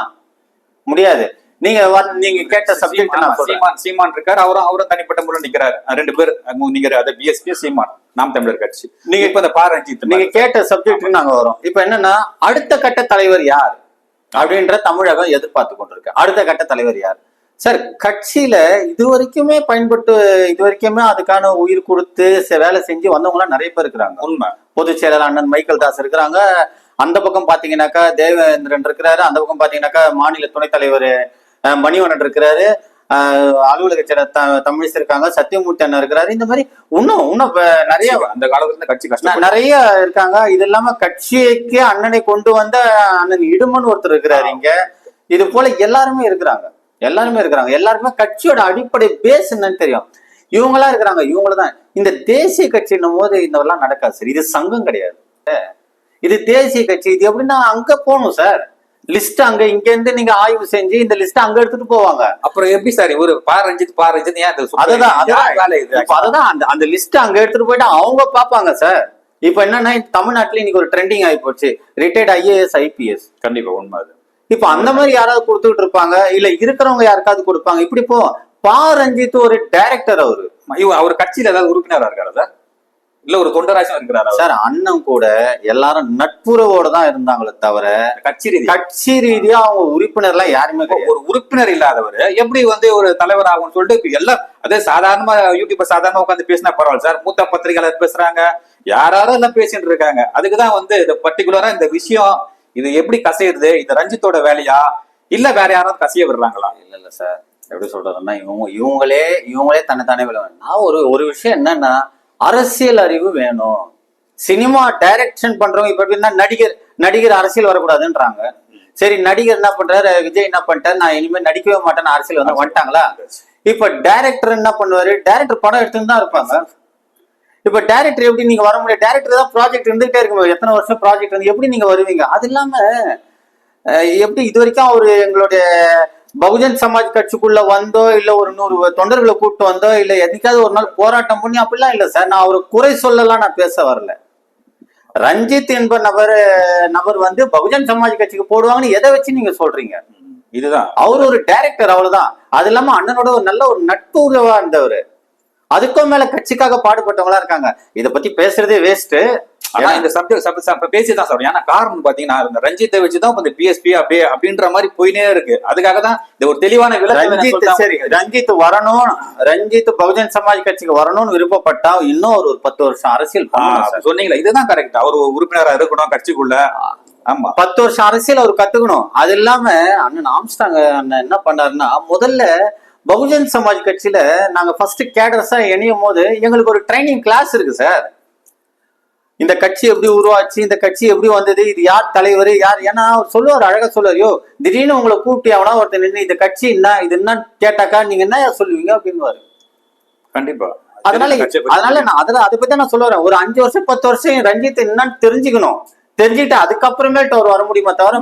முடியாது. நீங்க நீங்க கேட்ட சப்ஜெக்ட் நான் சீமான் சீமான் இருக்காரு. அவரும் அவரும் தனிப்பட்ட முறையில் நிக்கிறாரு. ரெண்டு பேர் நீங்க அது பிஎஸ்பி சீமான். நாம் தமிழர் கட்சி. நீங்க இப்ப இந்த பாரஞ்சித் நீங்க கேட்ட சப்ஜெக்ட் நாங்க வரோம். இப்ப என்னன்னா அடுத்த கட்ட தலைவர் யார் அப்படின்ற தமிழகம் எதிர்பார்த்து கொண்டிருக்கு. அடுத்த கட்ட தலைவர் யார்? சார் கட்சியில இது வரைக்குமே பயன்பட்டு இது வரைக்குமே அதுக்கான உயிர் கொடுத்து வேலை செஞ்சு வந்தவங்க எல்லாம் நிறைய பேர் இருக்கிறாங்க. உண்மை. பொதுச் செயலாளர் அண்ணன் மைக்கேல் தாஸ் இருக்கிறாங்க. அந்த பக்கம் பாத்தீங்கன்னாக்கா தேவேந்திரன் இருக்கிறாரு. அந்த பக்கம் பாத்தீங்கன்னாக்கா மாநில துணைத் தலைவர் மணிவண்ணன் இருக்கிறாரு. அலுவலக தமிழிசை இருக்காங்க. சத்தியமூர்த்தி அண்ணன் இருக்கிறாரு. இந்த மாதிரி இன்னும் இன்னும் நிறைய அந்த காலத்துல இந்த கட்சி கஷ்டம் நிறைய இருக்காங்க. இது இல்லாம கட்சிக்கு அண்ணனை கொண்டு வந்த அண்ணன் இடுமன் ஒருத்தர் இருக்கிறாரு இங்க. இது போல எல்லாருமே இருக்கிறாங்க. எல்லாருமே இருக்கிறாங்க. எல்லாருமே கட்சியோட அடிப்படை பேஸ் என்னன்னு தெரியும். இவங்களா இருக்கிறாங்க. இவங்கள தான். இந்த தேசிய கட்சின்னும் போது இதெல்லாம் நடக்காது சார். இது சங்கம் கிடையாது. இது தேசிய கட்சி. இது எப்படின்னா அங்க போகணும் சார். லிஸ்ட் அங்க இங்க இருந்து நீங்க ஆய்வு செஞ்சு இந்த லிஸ்ட் அங்க எடுத்துட்டு போவாங்க. அப்புறம் எப்படி சார்? இவரு பாரஞ்சித் பாரஞ்சித் ஏன்? அதுதான் அதுதான். அந்த அந்த லிஸ்ட் அங்க எடுத்துட்டு போயிட்டு அவங்க பாப்பாங்க சார். இப்ப என்னன்னா தமிழ்நாட்டுல இன்னைக்கு ஒரு ட்ரெண்டிங் ஆகி போச்சு. ரிட்டையர்ட் ஐஏஎஸ் ஐபிஎஸ் கண்டிப்பா உண்மை அது. இப்ப அந்த மாதிரி யாராவது கொடுத்துட்டு இருப்பாங்க? இல்ல இருக்கிறவங்க யாருக்காவது கொடுப்பாங்க? இப்படி போ பா ரஞ்சித் ஒரு டைரக்டர் அவரு. அவர் கட்சியில ஏதாவது உறுப்பினரா இருக்காரா சார்? இல்ல ஒரு தொண்டராசம் இருக்கிறாரா? சார் அண்ணன் கூட எல்லாரும் நட்புறவோட தான் இருந்தாங்களே தவிர கட்சி ரீதியா? கட்சி ரீதியா அவங்க உறுப்பினர்லாம் யாருமே கிடையாது. ஒரு உறுப்பினர் இல்லாதவர் எப்படி வந்து ஒரு தலைவர் ஆகும்னு சொல்லிட்டு எல்லாம் அதே சாதாரணமா யூடியூப்ல சாதாரணமா உட்காந்து பேசினா பரவாயில்ல சார். மூத்த பத்திரிகையாளர் பேசுறாங்க. யாராரோ எல்லாம் பேசிட்டு இருக்காங்க. அதுக்குதான் வந்து இது பர்டிகுலரா இந்த விஷயம் இது எப்படி கசையுது இது ரஞ்சித்தோட வேலையா? இல்ல வேற யாராவது கசைய விடுறாங்களா? இல்ல இல்ல சார். எப்படி சொல்றதுன்னா இவங்க இவங்களே இவங்களே தன்னைத்தானே விட நான் ஒரு ஒரு விஷயம் என்னன்னா அரசியல் அறிவு வேணும். சினிமா டைரக்ஷன் பண்றவங்க இப்ப எப்படின்னா நடிகர் நடிகர் அரசியல் வரக்கூடாதுன்றாங்க. சரி நடிகர் என்ன பண்றாரு? விஜய் என்ன பண்ணிட்டாரு? நான் இனிமேல் நடிக்கவே மாட்டேன்னு அரசியல் வந்து வந்துட்டாங்களா? இப்ப டைரக்டர் என்ன பண்ணுவாரு? டைரக்டர் படம் எடுத்துன்னு தான் இருப்பாங்க. இப்ப டைரக்டர் எப்படி நீங்க வர முடியாது டைரக்டர் தான் ப்ராஜெக்ட் இருந்துகிட்டே இருக்கும் எத்தனை வருஷம் ப்ராஜெக்ட் வந்து எப்படி நீங்க வருவீங்க? அது இல்லாம எப்படி இது வரைக்கும் அவரு எங்களுடைய பகுஜன் சமாஜ் கட்சிக்குள்ள வந்தோ இல்ல ஒரு நூறு தொண்டர்களை கூப்பிட்டு வந்தோ இல்ல எதுக்காவது ஒரு நாள் போராட்டம் பண்ணி அப்படிலாம் இல்ல சார். நான் அவரு குறை சொல்லலாம் நான் பேச வரல. ரஞ்சித் என்ப நபர் நபர் வந்து பகுஜன் சமாஜ் கட்சிக்கு போடுவாங்கன்னு எதை வச்சு நீங்க சொல்றீங்க? இதுதான். அவர் ஒரு டைரக்டர் அவ்வளவுதான். அது இல்லாம அண்ணனோட ஒரு நல்ல ஒரு நட்பு உறவா இருந்தவர். அதுக்கும் மேல கட்சிக்காக பாடுபட்டவங்களா இருக்காங்க. இத பத்தி பேசுறதே வேஸ்ட் ஆனா இந்த சப்ஜெக்ட் பேசிதான் சொல்றேன். ஏன்னா காரணம் பாத்தீங்கன்னா இந்த ரஞ்சித்தை வச்சுதான் இந்த பிஎஸ்பி அப்படியே அப்படின்ற மாதிரி போயினே இருக்கு. அதுக்காக தான் இந்த ஒரு தெளிவான ரஞ்சித் சரி ரஞ்சித் வரணும். ரஞ்சித் பகுஜன் சமாஜ் கட்சிக்கு வரணும்னு விருப்பப்பட்டா இன்னும் ஒரு பத்து வருஷம் அரசியல் சார். சொன்னீங்களா இதுதான் கரெக்ட் அவர் ஒரு உறுப்பினரா இருக்கணும் கட்சிக்குள்ள. ஆமா. பத்து வருஷம் அரசியல் அவர் கத்துக்கணும். அது இல்லாம அண்ணன் ஆம்ஸ்டாங்க அண்ணன் என்ன பண்ணாருன்னா முதல்ல பகுஜன் சமாஜ் கட்சியில நாங்க ஃபர்ஸ்ட் கேடர்ஸா இணையும் போது எங்களுக்கு ஒரு ட்ரைனிங் கிளாஸ் இருக்கு சார் இந்த கட்சி எப்படி உருவாச்சு இந்த கட்சி எப்படி வந்தது இது யார் தலைவர் யார் ஏன்னா சொல்லுவார் அழகா சொல்லுவார் திடீர்னு உங்களை கூப்பிட்டு அவனா ஒருத்தர் நின்று இந்த கட்சி என்ன இது என்ன கேட்டாக்கா நீங்க என்ன சொல்லுவீங்க? அப்படின்னுவாரு. கண்டிப்பா. அதனால அதனால நான் அதில் அதை பத்தி நான் சொல்ல வரேன். ஒரு அஞ்சு வருஷம் பத்து வருஷம் ரஞ்சித் என்னன்னு தெரிஞ்சுக்கணும். தெரிஞ்சுக்கிட்டு அதுக்கப்புறமேட்டு அவர் வர முடியுமா தவிர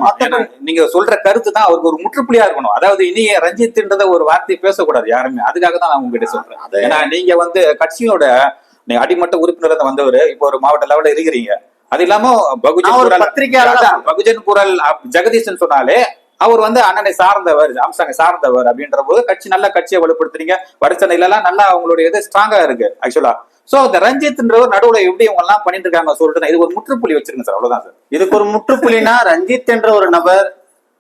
நீங்க சொல்ற கருத்து தான் அவருக்கு ஒரு முற்றுப்புள்ளியா இருக்கணும். அதாவது இனி ரஞ்சித்ன்றத ஒரு வார்த்தை பேசக்கூடாது யாருமே. அதுக்காக தான் நான் உங்ககிட்ட சொல்றேன். ஏன்னா நீங்க வந்து கட்சியோட நீங்க அடிமட்ட உறுப்பினர் வந்தவர் இப்போ ஒரு மாவட்ட லெவல்ல இருக்கிறீங்க. அது இல்லாம பகுஜன் பத்திரிகையாளரா பகுஜன் குரல் ஜெகதீசன் சொன்னாலே அவர் வந்து அண்ணனை சார்ந்தவர் அம்சாங்க சார்ந்தவர் அப்படின்ற போது கட்சி நல்ல கட்சியை வலுப்படுத்துறீங்க. வடசென்னையில எல்லாம் நல்லா அவங்களுடைய இது ஸ்ட்ராங்கா இருக்கு ஆக்சுவலா சோ அந்த ரஞ்சித்ன்றவர் நடுவுல எப்படி இவங்க எல்லாம் பண்ணிட்டு இருக்காங்க சொல்லிட்டு இது ஒரு முற்றுப்புள்ளி வச்சிருங்க சார். அவ்வளவுதான் சார். இதுக்கு ஒரு முற்றுப்புள்ளினா ரஞ்சித் என்ற ஒரு நபர்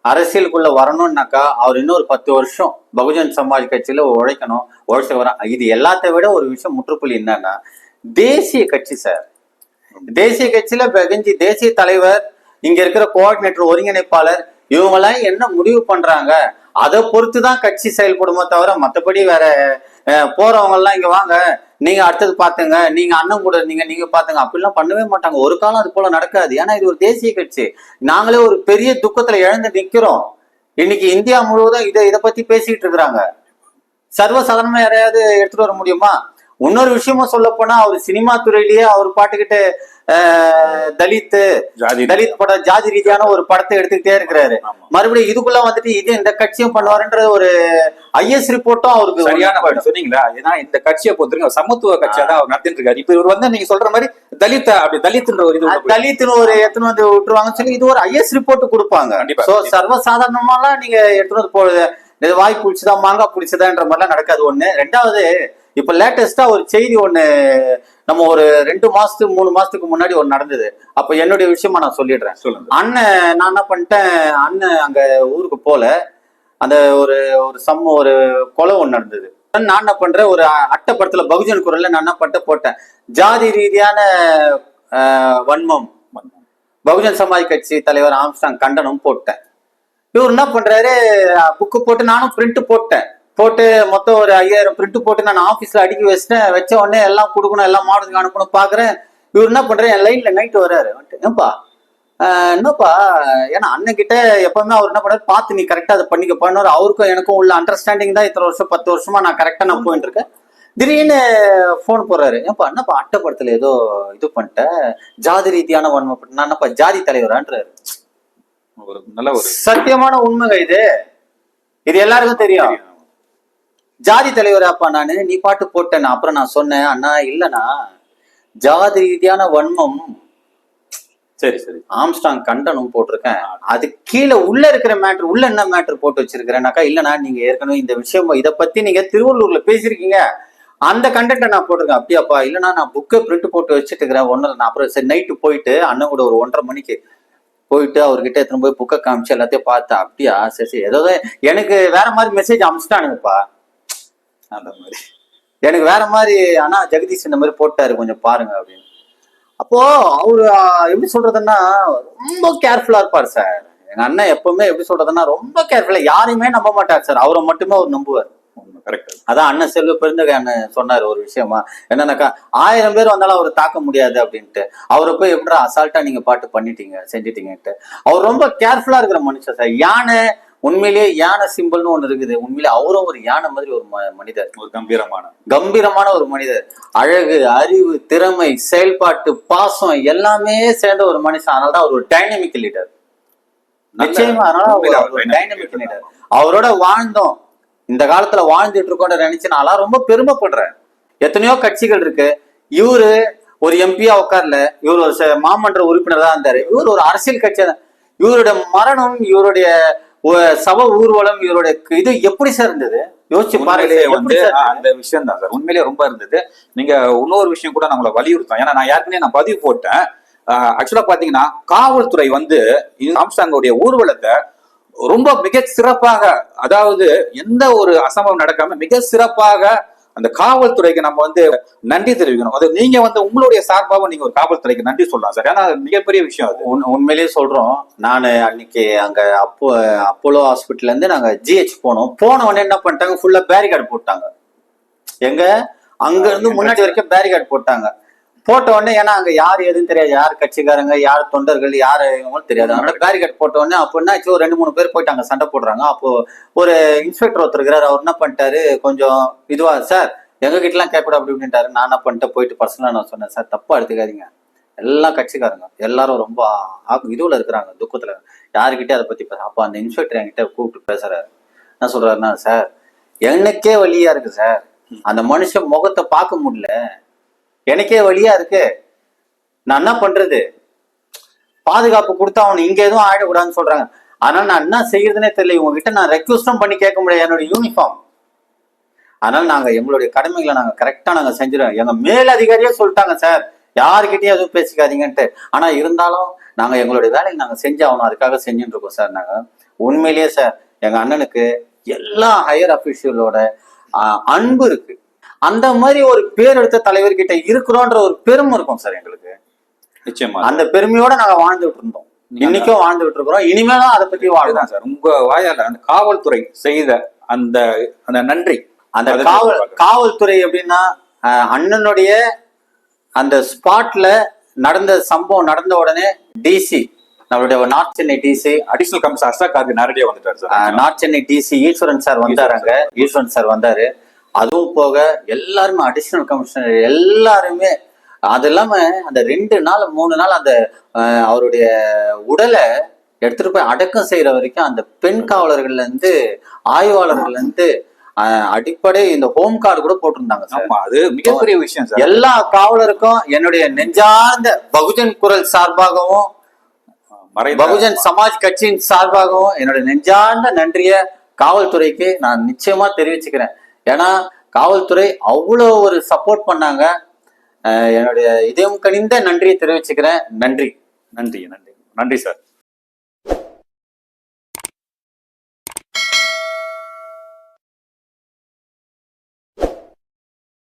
அரசியலுக்குள்ள வரணும்னாக்கா அவர் இன்னொரு பத்து வருஷம் பகுஜன் சமாஜ் கட்சியில உழைக்கணும் உழைச்சு வர இது எல்லாத்த விட ஒரு விஷயம் முற்றுப்புள்ளி என்னன்னா தேசிய கட்சி சார். தேசிய கட்சியில பெகஞ்சி தேசிய தலைவர் இங்க இருக்கிற கோஆர்டினேட்டர் ஒருங்கிணைப்பாளர் இவங்கெல்லாம் என்ன முடிவு பண்றாங்க? அதை பொறுத்து தான் கட்சி செயல்படுமோ தவிர மற்றபடி வேற போறவங்க எல்லாம் இங்க வாங்க. நீங்க அடுத்தது பாத்துங்க. நீங்க அண்ணன் கூட நீங்க நீங்க பாத்துங்க. அப்படிலாம் பண்ணவே மாட்டாங்க. ஒரு காலம் அது போல நடக்காது. ஏன்னா இது ஒரு தேசிய கட்சி. நாங்களே ஒரு பெரிய துக்கத்துல இழந்து நிக்கிறோம். இன்னைக்கு இந்தியா முழுவதும் இதை இதை பத்தி பேசிட்டு இருக்கிறாங்க. சர்வசாதாரணமா யாரையாவது எடுத்துட்டு வர முடியுமா? இன்னொரு விஷயமும் சொல்ல போனா அவர் சினிமா துறையிலேயே அவர் பாட்டுக்கிட்டு தலித் தலித் படம் ஜாதி ரீதியான ஒரு படத்தை எடுத்துக்கிட்டே இருக்கிறாரு. மறுபடியும் இதுக்குள்ள வந்துட்டு இது இந்த கட்சியும் பண்ணுவாருன்ற ஒரு ஐஎஸ் ரிப்போர்ட்டும் அவருக்கு சரியான சொன்னீங்களா? ஏன்னா இந்த கட்சியை பொறுத்தவரைக்கும் சமத்துவ கட்சியா தான் அவர் நடத்திட்டு இருக்காரு இப்ப இவர் வந்து நீங்க சொல்ற மாதிரி தலித் அப்படி தலித்ன்ற ஒரு இது தலித்துன்னு ஒரு எத்தனை வந்து விட்டுருவாங்கன்னு சொல்லி இது ஒரு ஐஎஸ் ரிப்போர்ட் கொடுப்பாங்க. சோ சர்வசாதாரணமாலாம் நீங்க எடுத்துட்டு வந்து போகுது இது வாய் புடிச்சுதா மாங்காய் புடிச்சதான்ற மாதிரிலாம் நடக்காது. ஒண்ணு. ரெண்டாவது இப்ப லேட்டஸ்டா ஒரு செய்தி ஒண்ணு நம்ம ஒரு ரெண்டு மாசத்துக்கு மூணு மாசத்துக்கு முன்னாடி ஒண்ணு நடந்தது. அப்ப என்னுடைய விஷயமா நான் சொல்லிடுறேன். அண்ணன் நான் என்ன பண்ணிட்டேன் அண்ணன் அங்க ஊருக்கு போல அந்த ஒரு ஒரு சம் ஒரு கொலை ஒண்ணு நடந்தது. நான் என்ன பண்றேன் ஒரு அட்டைப்படத்துல பகுஜன் குரல்ல நான் என்ன பண்ணிட்டு போட்டேன். ஜாதி ரீதியான வன்மம் பகுஜன் சமாஜ் கட்சி தலைவர் ஆம்ஸ்டாங் கண்டனம் போட்டேன். இவர் என்ன பண்றாரு புக்கு போட்டு நானும் பிரிண்ட் போட்டேன். போட்டு மொத்தம் ஒரு ஐயாயிரம் பிரிண்ட் போட்டு நான் ஆபீஸ்ல அடுக்கி வச்சிட்டேன். வச்ச உடனே எல்லாம் கொடுக்கணும் எல்லாம் மாடத்துக்கு அனுப்பணும் பாக்குறேன் இவர் என்ன பண்றாரு? என் லைன்ல நைட் வராரு வந்துட்டு, ஏன்பா என்னப்பா? ஏன்னா அண்ணன் கிட்ட எப்பவுமே அவர் என்ன பண்ணாரு பார்த்து நீ கரெக்டா அதை பண்ணிக்க பண்ணாரு அவருக்கும் எனக்கும் உள்ள அண்டர்ஸ்டாண்டிங் தான் இத்தனை வருஷம் பத்து வருஷமா நான் கரெக்டா நான் போயிட்டு இருக்கேன். திடீர்னு ஃபோன் போடுறாரு. ஏப்பா என்னப்பா அட்டைப்படத்துல ஏதோ இது பண்ணிட்டேன் ஜாதி ரீதியான வன்மை நான் என்னப்பா ஜாதி தலைவரான்றாரு. ஒரு நல்ல ஒரு சத்தியமான உண்மைங்க இது. இது எல்லாருக்கும் தெரியும். ஜாதி தலைவராப்பா நானு? நீ பாட்டு போட்டேன் அப்புறம் நான் சொன்னேன். அண்ணா இல்லண்ணா. ஜாதி ரீதியான வன்மம். சரி சரி. ஆம்ஸ்டாங் கண்டனம் போட்டிருக்கேன். அது கீழே உள்ள இருக்கிற மேட்ரு உள்ள என்ன மேட்ரு போட்டு வச்சிருக்கிறேன்னாக்கா இல்லைண்ணா நீங்க ஏற்கனவே இந்த விஷயம் இதை பத்தி நீங்க திருவள்ளூர்ல பேசியிருக்கீங்க. அந்த கண்டென்ட்டை நான் போட்டிருக்கேன். அப்படியாப்பா இல்லைண்ணா நான் புக்கை பிரிண்ட் போட்டு வச்சுட்டு இருக்கிறேன் ஒன்றும் நான் அப்புறம் சரி நைட்டு போயிட்டு அண்ணன் கூட ஒரு ஒன்றரை மணிக்கு போயிட்டு அவர்கிட்ட எடுத்துன்னு போய் புக்கை காமிச்சு எல்லாத்தையும் பார்த்தேன். அப்படியா? சரி சரி. ஏதோ எனக்கு வேற மாதிரி மெசேஜ் அமிச்சிட்டானுங்கப்பா. அந்த மாதிரி. எனக்கு வேற மாதிரி ஆனா ஜெகதீஷ் இந்த மாதிரி போட்டாரு கொஞ்சம் பாருங்க அப்படின்னு. அப்போ அவரு எப்படி சொல்றதுன்னா ரொம்ப கேர்ஃபுல்லா இருப்பார் சார் எங்க அண்ணன் எப்பவுமே எப்படி சொல்றதுன்னா ரொம்ப கேர்ஃபுல்லா யாரையுமே நம்ப மாட்டார் சார் அவரை மட்டுமே அவர் நம்புவார். கரெக்ட் அதான் அண்ணன் செல்வ பெருந்தகை அண்ணன் சொன்னார் ஒரு விஷயமா. என்னன்னாக்கா ஆயிரம் பேர் வந்தாலும் அவர் தாக்க முடியாது அப்படின்ட்டு. அவரை போய் எப்படிடா அசால்ட்டா நீங்க பாட்டு பண்ணிட்டீங்க செஞ்சிட்டீங்கன்ட்டு. அவர் ரொம்ப கேர்ஃபுல்லா இருக்கிற மனுஷன் சார் யானை உண்மையிலேயே யானை சிம்பிள்னு ஒண்ணு இருக்குது. உண்மையிலேயே அவரும் ஒரு யானை மாதிரி ஒரு மனிதர். ஒரு கம்பீரமான. கம்பீரமான ஒரு மனிதர். அழகு அறிவு திறமை செயல்பாட்டு பாசம் எல்லாமே சேர்ந்த ஒரு மனுஷன். அதனாலதான் அவர் ஒரு டைனமிக் லீடர் நிச்சயமா அதனால உண்மையிலே ஒரு டைனமிக் லீடர் அவரோட வாழ்ந்தோம். இந்த காலத்துல வாழ்ந்துட்டு இருக்கோம்னு நினைச்சு நான் ரொம்ப பெருமைப்படுறேன். எத்தனையோ கட்சிகள் இருக்கு. இவரு ஒரு எம்பியா உட்கார்ல. இவர் ஒரு மாமன்ற உறுப்பினர் தான் இருந்தாரு. இவர் ஒரு அரசியல் கட்சி இவருடைய மரணம் இவருடைய சவ ஊர்வலம் இவருடைய இது எப்படி சார் இருந்தது? யோசிச்சு பாருங்க உண்மையிலேயே வந்து அந்த விஷயம் தான் சார். உண்மையிலேயே ரொம்ப இருந்தது. நீங்க இன்னொரு விஷயம் கூட நான் உங்களை வலியுறுத்தேன் ஏன்னா நான் ஏற்கனவே நான் பதிவு போட்டேன். ஆக்சுவலா பாத்தீங்கன்னா காவல்துறை வந்து ஆம்ஸ்டாங்கோடைய ஊர்வலத்தை ரொம்ப மிக சிறப்பாக அதாவது எந்த ஒரு அசம்பவம் நடக்காம மிக சிறப்பாக அந்த காவல்துறைக்கு நம்ம வந்து நன்றி தெரிவிக்கணும். அது நீங்க வந்து உங்களுடைய சார்பாக நீங்க ஒரு காவல்துறைக்கு நன்றி சொல்லலாம் சார். ஏன்னா மிகப்பெரிய விஷயம் அது. உண்- உண்மையிலேயே சொல்றோம். நான் அன்னைக்கு அங்க அப்போ அப்போலோ ஹாஸ்பிட்டல்ல இருந்து நாங்க ஜிஹெச் போனோம். போன உடனே என்ன பண்ணிட்டாங்க? ஃபுல்லா பேரிகார்டு போட்டாங்க. எங்க? அங்க இருந்து முன்னாடி வரைக்கும் பேரிகார்டு போட்டாங்க. போட்ட உடனே ஏன்னா அங்க யார் எதுவும் தெரியாது. யார் கட்சிக்காரங்க யார் தொண்டர்கள் யார் இவங்களும் தெரியாது. அதனால பேரிகேட் போட்ட உடனே அப்போ என்ன ஆச்சு? ரெண்டு மூணு பேர் போயிட்டாங்க சண்டை போடுறாங்க. அப்போ ஒரு இன்ஸ்பெக்டர் ஒருத்தர் இருக்கிறார். அவர் என்ன பண்ணிட்டாரு? கொஞ்சம் இதுவா சார் எங்க கிட்ட எல்லாம் அப்படி அப்படின்ட்டாரு நான் என்ன பண்ணிட்டேன்? போயிட்டு பர்சனலா நான் சொன்னேன் சார் தப்பா எடுத்துக்காதீங்க. எல்லாம் கட்சிக்காரங்க. எல்லாரும் ரொம்ப இதுவில் இருக்கிறாங்க துக்கத்துல. யாருக்கிட்டே அதை பத்தி பேச அப்போ அந்த இன்ஸ்பெக்டர் என்கிட்ட கூப்பிட்டு பேசுறாரு. என்ன சொல்றாருன்னா சார் எனக்கே வழியா இருக்கு சார். அந்த மனுஷன் முகத்தை பார்க்க முடியல. எனக்கே வழியா இருக்கு. நான் என்ன பண்றது? பாதுகாப்பு கொடுத்தா அவனை இங்க எதுவும் ஆயிடக்கூடாதுன்னு சொல்றாங்க. அதனால நான் என்ன செய்யறதுனே தெரியல. இவங்க கிட்ட நான் ரெக்வஸ்டும் பண்ணி கேட்க முடியாது. என்னோட யூனிஃபார்ம் அதனால நாங்க எங்களுடைய கடமைகளை நாங்க கரெக்டா நாங்க செஞ்சிருவோம். எங்க மேல் அதிகாரியே சொல்லிட்டாங்க சார் யாருக்கிட்டயும் எதுவும் பேசிக்காதீங்கன்ட்டு. ஆனா இருந்தாலும் நாங்க எங்களுடைய வேலையை நாங்க செஞ்சாகணும் அதுக்காக செஞ்சுட்டு இருக்கோம் சார் நாங்க. உண்மையிலேயே சார் எங்க அண்ணனுக்கு எல்லா ஹையர் அபிஷியலோட அன்பு இருக்கு. அந்த மாதிரி ஒரு பேர் எடுத்த தலைவர்கிட்ட இருக்கிறோன்ற ஒரு பெருமை இருக்கும் சார் எங்களுக்கு. நிச்சயமா. அந்த பெருமையோட நாங்க வாழ்ந்துட்டு இருந்தோம். இன்னைக்கும் வாழ்ந்துட்டு இருக்கிறோம். இனிமேலும் அதை பத்தி வாழலாம் அதுதான் சார். உங்க வாயால அந்த காவல்துறை செய்த அந்த அந்த நன்றி. அந்த காவல் காவல்துறை எப்படின்னா அண்ணனுடைய அந்த ஸ்பாட்ல நடந்த சம்பவம் நடந்த உடனே டிசி நம்மளுடைய north Chennai DC additional commissioner Kharge நேரடியா வந்துட்டார் sir. North Chennai DC Eswaran sir வந்தாருங்க Eswaran sir வந்தாரு. அதுவும் போக எல்லாருமே அடிஷனல் கமிஷனர் எல்லாருமே அது இல்லாம அந்த ரெண்டு நாள் மூணு நாள் அந்த அவருடைய உடலை எடுத்துட்டு போய் அடக்கம் செய்யற வரைக்கும் அந்த பெண் காவலர்கள்ல இருந்து ஆய்வாளர்கள்ல இருந்து அடிப்படை இந்த ஹோம் கார்டு கூட போட்டிருந்தாங்க அது மிகப்பெரிய விஷயம் சார். எல்லா காவலருக்கும் என்னுடைய நெஞ்சார்ந்த பகுஜன் குரல் சார்பாகவும் பகுஜன் சமாஜ் கட்சியின் சார்பாகவும் என்னுடைய நெஞ்சார்ந்த நன்றிய காவல்துறைக்கு நான் நிச்சயமா தெரிவிச்சுக்கிறேன். ஏன்னா காவல்துறை அவ்வளோ ஒரு சப்போர்ட் பண்ணாங்க. என்னுடைய இதயம் கனிந்த நன்றியை தெரிவிச்சுக்கிறேன். நன்றி. நன்றி நன்றி. நன்றி சார்.